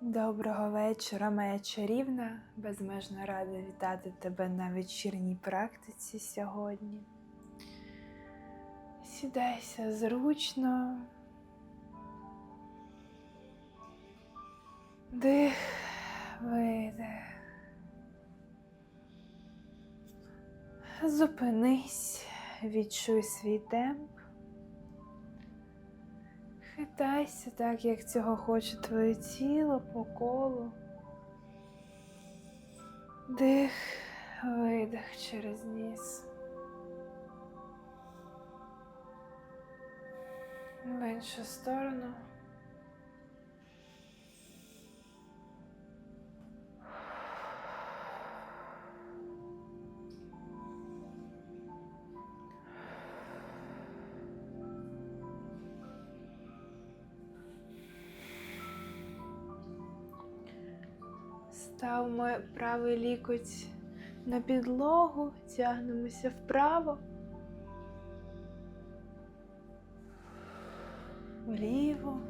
Доброго вечора, моя чарівна. Безмежно рада вітати тебе на вечірній практиці сьогодні. Сідайся зручно. Дих, видих. Зупинись, відчуй свій темп. Хитайся так, як цього хоче твоє тіло по колу. Дих, видих через ніс. В іншу сторону. Ставимо правий лікоть на підлогу, тягнемося вправо, вліво.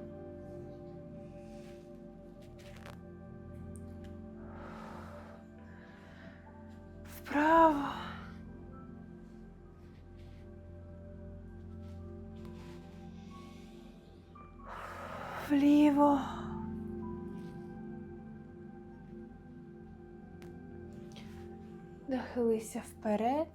Вправо. Вліво. Нахилися вперед.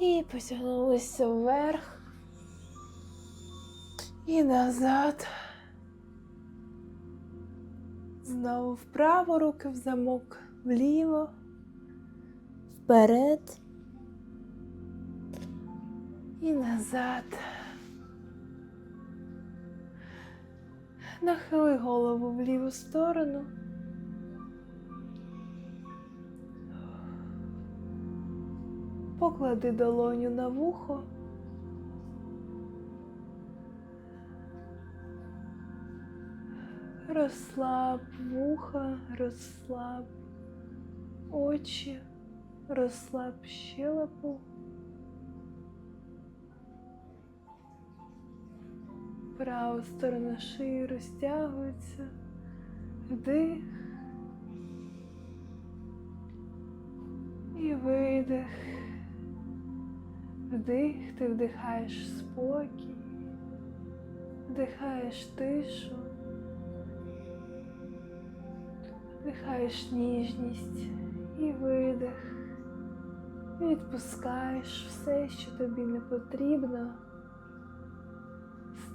І потягнулися вверх і назад. Знову вправо руки в замок, вліво, вперед і назад. Нахили голову в ліву сторону. Поклади долоню на вухо. Розслаб вуха, розслаб очі, розслаб щелепу. Права сторона шиї розтягується. Вдих. І видих. Вдих, ти вдихаєш спокій, вдихаєш тишу, вдихаєш ніжність і видих. Відпускаєш все, що тобі не потрібно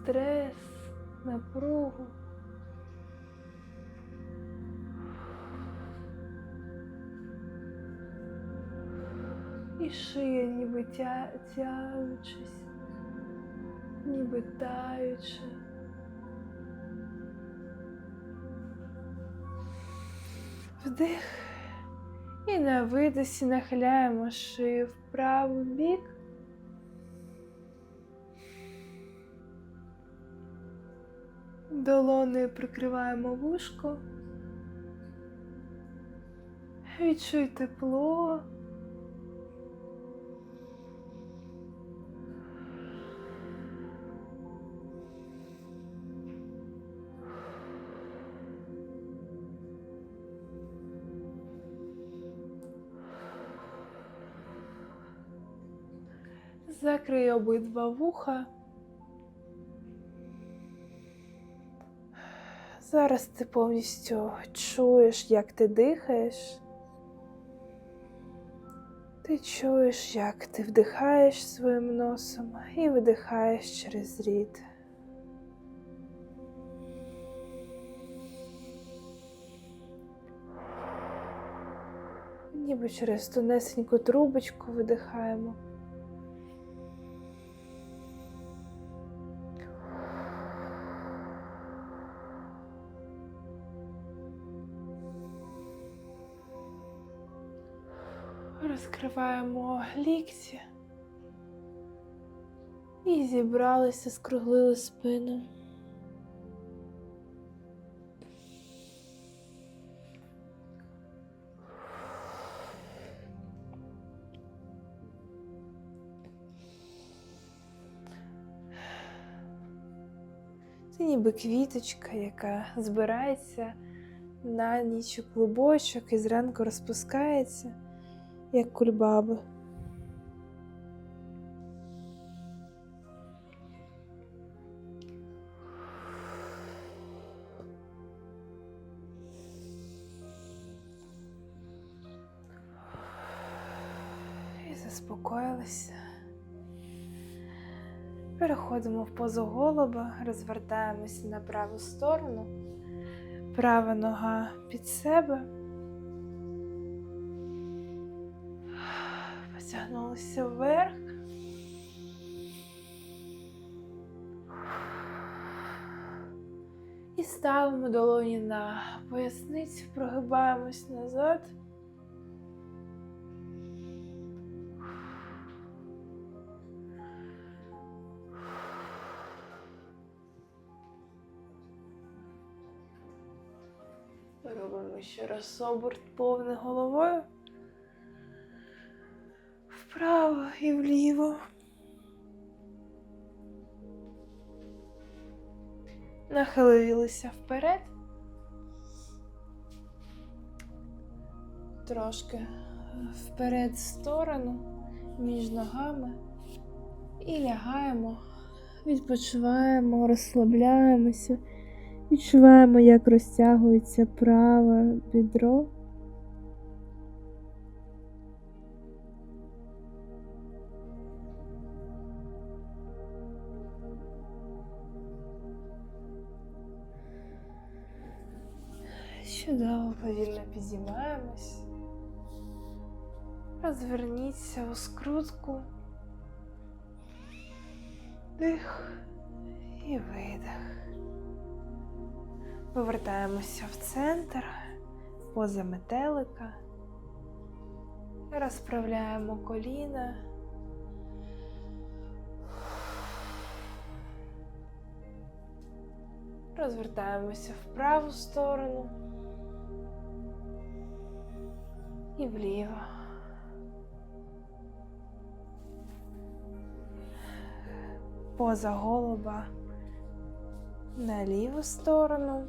стрес, напругу. І шия ніби тя... тягнучись, ніби таючи. Вдих. І на видосі нахиляємо шию в правий бік. Долонею прикриваємо вушко. Відчуй тепло. Закрий обидва вуха. Зараз ти повністю чуєш, як ти дихаєш. Ти чуєш, як ти вдихаєш своїм носом і видихаєш через рід. Ніби через тонесеньку трубочку видихаємо. розкриваємо лікті і зібралися, скруглили спину. Це ніби квіточка, яка збирається на ніч клубочок і зранку розпускається як кульбаби. І заспокоїлися. Переходимо в позу голуба, розвертаємося на праву сторону, права нога під себе. Потягнулися вверх. І ставимо долоні на поясницю, прогибаємось назад. Робимо ще раз оберт повний головою. Вправо і вліво. Нахилилися вперед. Трошки вперед в сторону між ногами і лягаємо, відпочиваємо, розслабляємося. Відчуваємо, як розтягується праве бідро. Чудово, повільно підіймаємось. Розверніться у скрутку. Дих і видих. Повертаємося в центр, поза метелика, розправляємо коліна. Розвертаємося в праву сторону і вліво. Поза голуба на ліву сторону.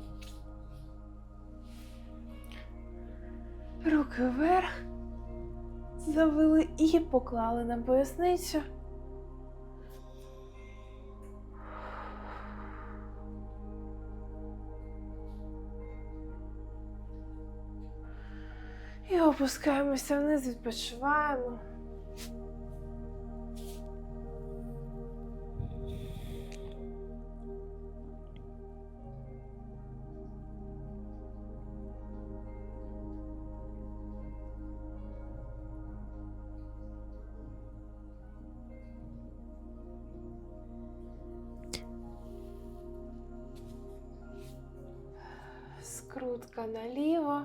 Руки вверх, завели і поклали на поясницю. Опускаємося вниз, відпочиваємо. Скрутка наліво.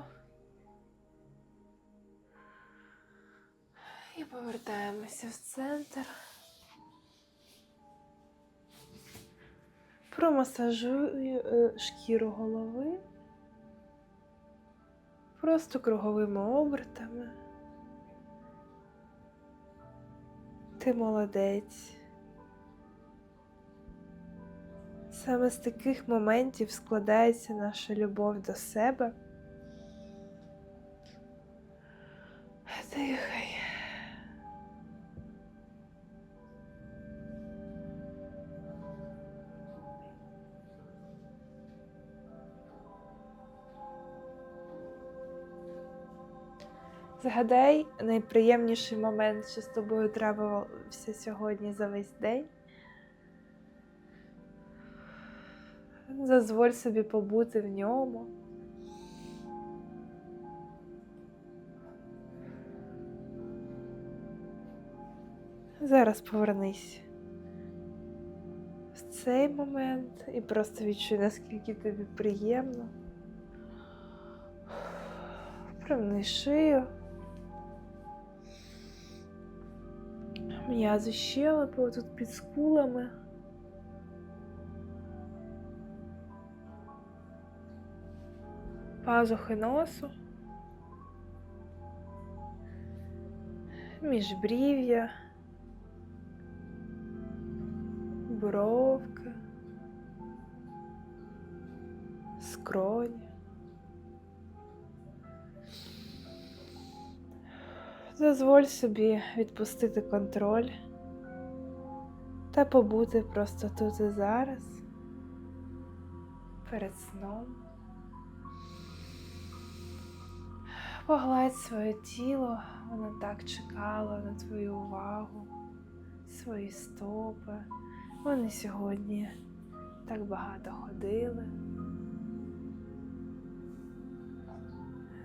І повертаємося в центр. Промасажую е, шкіру голови. Просто круговими обертами. Ти молодець. Саме з таких моментів складається наша любов до себе. Згадай найприємніший момент, що з тобою трапився сьогодні за весь день. Дозволь собі побути в ньому. Зараз повернись в цей момент і просто відчуй, наскільки тобі приємно. Примни шию. М'язи щелепи тут під скулами. Пазухи носу. Міжбрів'я. Бровки. скроні. Дозволь собі відпустити контроль та побути просто тут і зараз, перед сном. Погладь своє тіло, воно так чекало на твою увагу, свої стопи. Вони сьогодні так багато ходили.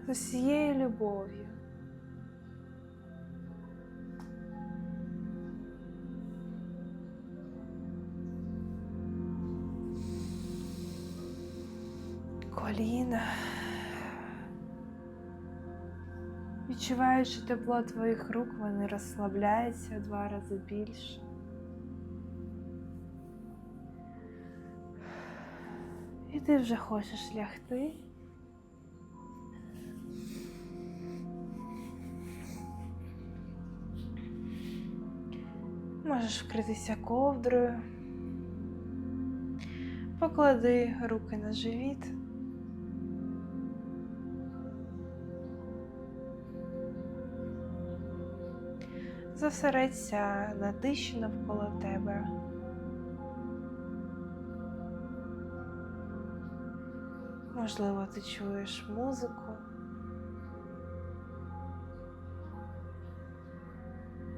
З усією любов'ю. Коліна. Відчуваючи тепло твоїх рук, вони розслабляються два рази більше. І ти вже хочеш лягти. Можеш вкритися ковдрою. Поклади руки на живіт. Зосередься на тиші навколо тебе. Можливо, ти чуєш музику.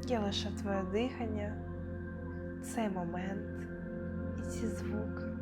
Є лише твоє дихання, цей момент і ці звуки.